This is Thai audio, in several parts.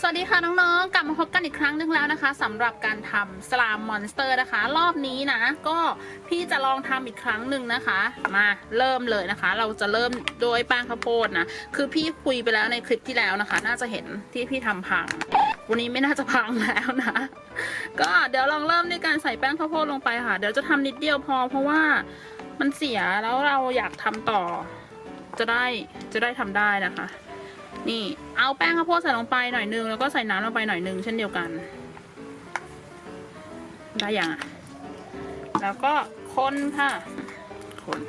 สวัสดีค่ะน้องๆ กลับมาพบกันอีกครั้งหนึ่งแล้วนะคะสำหรับการทำสลามมอนสเตอร์นะคะ รอบนี้นะ ก็พี่จะลองทำอีกครั้งหนึ่งนะคะ มาเริ่มเลยนะคะ เราจะเริ่มโดยแป้งข้าวโพดนะ คือพี่คุยไปแล้วในคลิปที่แล้วนะคะ น่าจะเห็นที่พี่ทำพัง วันนี้ไม่น่าจะพังแล้วนะ ก็เดี๋ยวลองเริ่มด้วยการใส่แป้งข้าวโพดลงไปค่ะ เดี๋ยวจะทำนิดเดียวพอ เพราะว่ามันเสียแล้วเราอยากทำต่อ จะได้จะได้ทำได้นะคะ นี่ เอาแป้งข้าวโพดใส่ลงไปหน่อยนึง แล้วก็ใส่น้ำลงไปหน่อยนึงเช่นเดียวกัน ได้ยังอะ แล้วก็คนค่ะ คน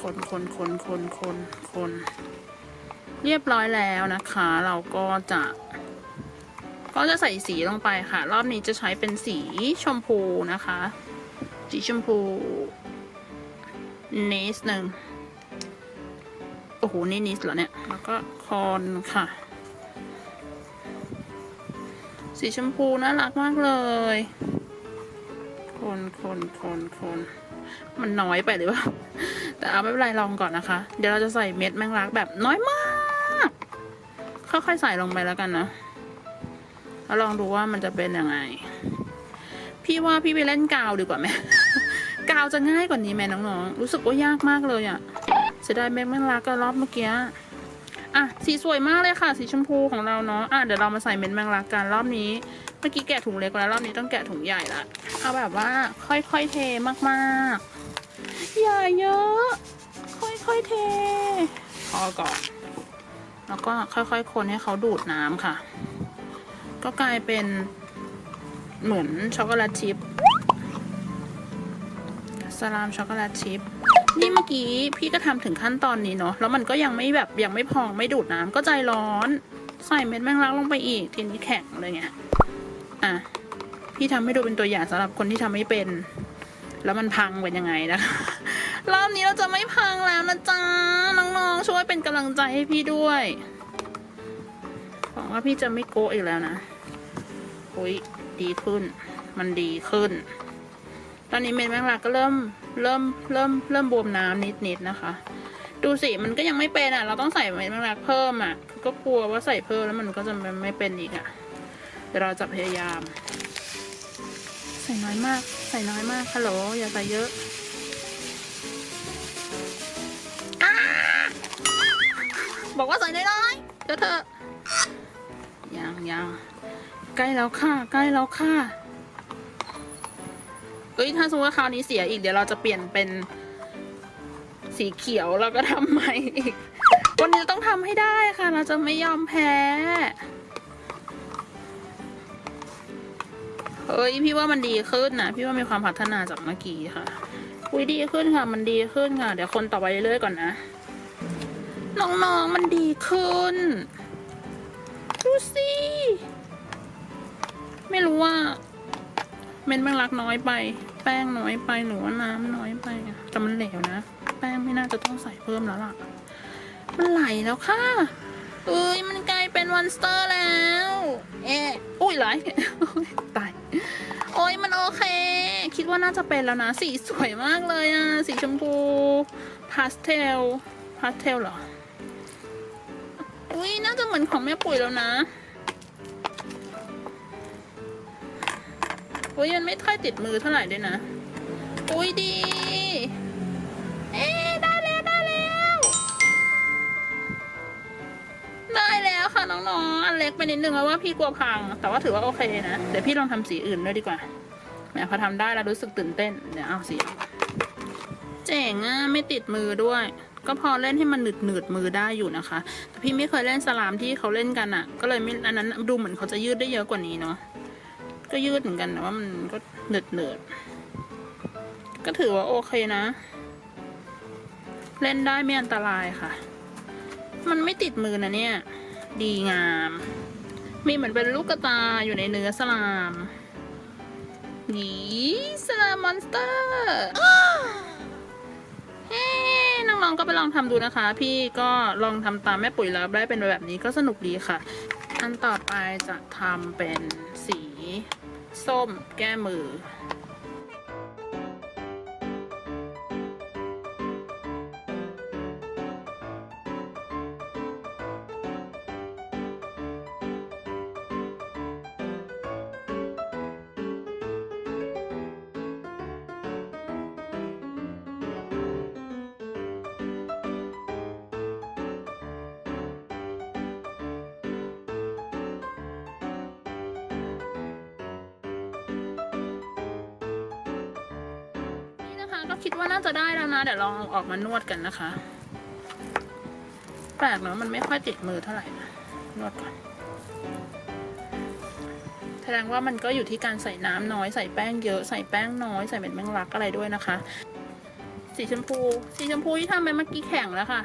คนคนคนคนคนคนเรียบร้อยแล้วนะคะ เราก็จะ ก็จะใส่สีลงไปค่ะ รอบนี้จะใช้เป็นสีชมพูนะคะ สีชมพูเนสหนึ่งโอ้โหนี่นิสเหรอเนี่ย แล้วก็คอนค่ะ สีชมพูน่ารักมากเลย คนคนคนคนมันน้อยไปหรือเปล่า แต่เอาไม่เป็นไรลองก่อนนะคะ เดี๋ยวเราจะใส่เม็ดแมงลักแบบน้อยมาก ค่อยๆใส่ลงไปแล้วกันนะ แล้วลองดูว่ามันจะเป็นยังไง พี่ว่าพี่ไปเล่นกาวดีกว่าไหม กาวจะง่ายกว่านี้ไหมน้องๆ รู้สึกว่ายากมากเลยอะเสียดายแม่งไม่รักกันรอบเมื่อกี้ อะ สีสวยมากเลยค่ะ สีชมพูของเราเนาะ อะ เดี๋ยวเรามาใส่เม็ดแมงลักกันรอบนี้ เมื่อกี้แกะถุงเล็กแล้วรอบนี้ต้องแกะถุงใหญ่ละ เอาแบบว่าค่อยๆเทมากๆ อย่าเยอะ ค่อยๆเท พอก่อน แล้วก็ค่อยๆคนให้เขาดูดน้ำค่ะ ก็กลายเป็น เหมือนช็อกโกแลตชิพสลามช็อกโกแลตชิพนี่เมื่อกี้พี่ก็ทำถึงขั้นตอนนี้เนาะแล้วมันก็ยังไม่แบบยังไม่พองไม่ดูดน้ำก็ใจร้อน ใส่เม็ดแมงลักลงไปอีกทีนี้แข็งเลยไงอะพี่ทำให้ดูเป็นตัวอย่างสำหรับคนที่ทำไม่เป็น แล้วมันพังเป็นยังไงนะคะรอบนี้เราจะไม่พังแล้วนะจ๊ะน้องๆช่วยเป็นกำลังใจให้พี่ด้วยหวังว่าพี่จะไม่โกะอีกแล้วนะโอ้ย ดีขึ้น มันดีขึ้น ตอนนี้เม็ดแมงลักก็เริ่มเริ่มเริ่มเริ่มบวมน้ำนิดๆนะคะ ดูสิมันก็ยังไม่เป็นอะ เราต้องใส่เม็ดแมงลักเพิ่มอะ ก็กลัวว่าใส่เพิ่มแล้วมันก็จะไม่เป็นอีกอะเดี๋ยวเราจะพยายาม ใส่น้อยมาก ใส่น้อยมากฮัลโหลอย่าใส่เยอะบอกว่าใส่น้อยๆเดี๋ยวเธอะยังยัง ใกล้แล้วค่ะ ใกล้แล้วค่ะเอ้ยถ้าสมมติว่าคราวนี้เสียอีกเดี๋ยวเราจะเปลี่ยนเป็นสีเขียวแล้วก็ทำใหม่อีก วันนี้ต้องทำให้ได้ค่ะ เราจะไม่ยอมแพ้เฮ้ยพี่ว่ามันดีขึ้นนะพี่ว่ามีความพัฒนาจากเมื่อกี้ค่ะอุ้ยดีขึ้นค่ะ มันดีขึ้นค่ะ เดี๋ยวคนต่อไปเรื่อยๆก่อนนะ น้องๆมันดีขึ้น ดูสิ ว่าเม็ดแมงลักน้อยไป แป้งน้อยไปหรือว่าน้ำน้อยไปแต่มันเหลวนะ แป้งไม่น่าจะต้องใส่เพิ่มแล้วล่ะ มันไหลแล้วค่ะเอ้ยมันกลายเป็นวันสเตอร์แล้ว เอ๊ะอุ้ยไหลตายโอ้ยมันโอเค คิดว่าน่าจะเป็นแล้วนะ สีสวยมากเลยอะสีชมพูพาสเทลพาสเทลเหรออุ้ยน่าจะเหมือนของแม่ปุ๋ยแล้วนะ โอ้ยมันไม่ค่อยติดมือเท่าไหร่ด้วยนะอุ้ยดี เอ๊ได้แล้วได้แล้ว ได้แล้วค่ะน้องๆอันเล็กไปนิดนึงแล้วว่าพี่กลัวพัง แต่ว่าถือว่าโอเคนะ เดี๋ยวพี่ลองทำสีอื่นด้วยดีกว่าแหมพอทำได้แล้วรู้สึกตื่นเต้น เดี๋ยวเอาสีเจ๋งอะไม่ติดมือด้วย ก็พอเล่นให้มันหนืดหนืดมือได้อยู่นะคะ แต่พี่ไม่เคยเล่นสลามที่เขาเล่นกันอะ ก็เลยไม่อันนั้นดูเหมือนเขาจะยืดได้เยอะกว่านี้เนาะ ก็ยืดเหมือนกันแต่ว่ามันก็เหนืดเหนืดก็ถือว่าโอเคนะ เล่นได้ไม่อันตรายค่ะ มันไม่ติดมือนะเนี่ย ดีงาม มีเหมือนเป็นลูกกระตาอยู่ในเนื้อสลามนี่สลามมอนสเตอร์เฮ้น้องๆก็ไปลองทำดูนะคะ พี่ก็ลองทำตามแม่ปุ๋ยแล้วได้เป็นแบบนี้ก็สนุกดีค่ะ อันต่อไปจะทำเป็นสีส้มแก้มือ คิดว่าน่าจะได้แล้วนะ เดี๋ยวลองออกมานวดกันนะคะ แปลกเนอะมันไม่ค่อยติดมือเท่าไหร่นะนวดก่อน แสดงว่ามันก็อยู่ที่การใส่น้ำน้อยใส่แป้งเยอะใส่แป้งน้อยใส่เม็ดแมงลักอะไรด้วยนะคะ สีชมพู สีชมพูที่ทำไปเมื่อกี้แข็งแล้วค่ะ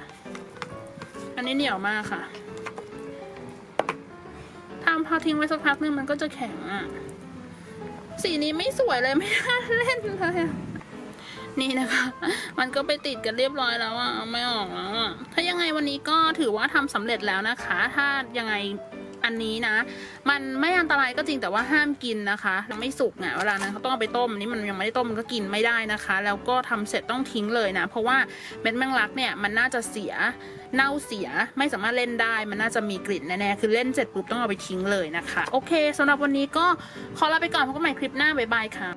อันนี้เหนียวมากค่ะทำพอทิ้งไว้สักพักนึงมันก็จะแข็งอะสีนี้ไม่สวยเลยไม่น่าเล่นเลยอะ นี่นะคะ มันก็ไปติดกันเรียบร้อยแล้วอะไม่ออกแล้วอะถ้ายังไงวันนี้ก็ถือว่าทำสำเร็จแล้วนะคะ ถ้ายังไงอันนี้นะ มันไม่อันตรายก็จริงแต่ว่าห้ามกินนะคะไม่สุกอะเวลานั้นเขาต้องเอาไปต้มนนี้มันยังไม่ได้ต้มมันก็กินไม่ได้นะคะ แล้วก็ทำเสร็จต้องทิ้งเลยนะ เพราะว่าเม็ดแมงลักเนี่ยมันน่าจะเสียเน่าเสียไม่สามารถเล่นได้มันน่าจะมีกลิ่นแน่ๆคือเล่นเสร็จปุ๊บต้องเอาไปทิ้งเลยนะคะ โอเคสำหรับวันนี้ก็ขอลาไปก่อนพบกันใหม่คลิปหน้าบ๊ายบายค่ะ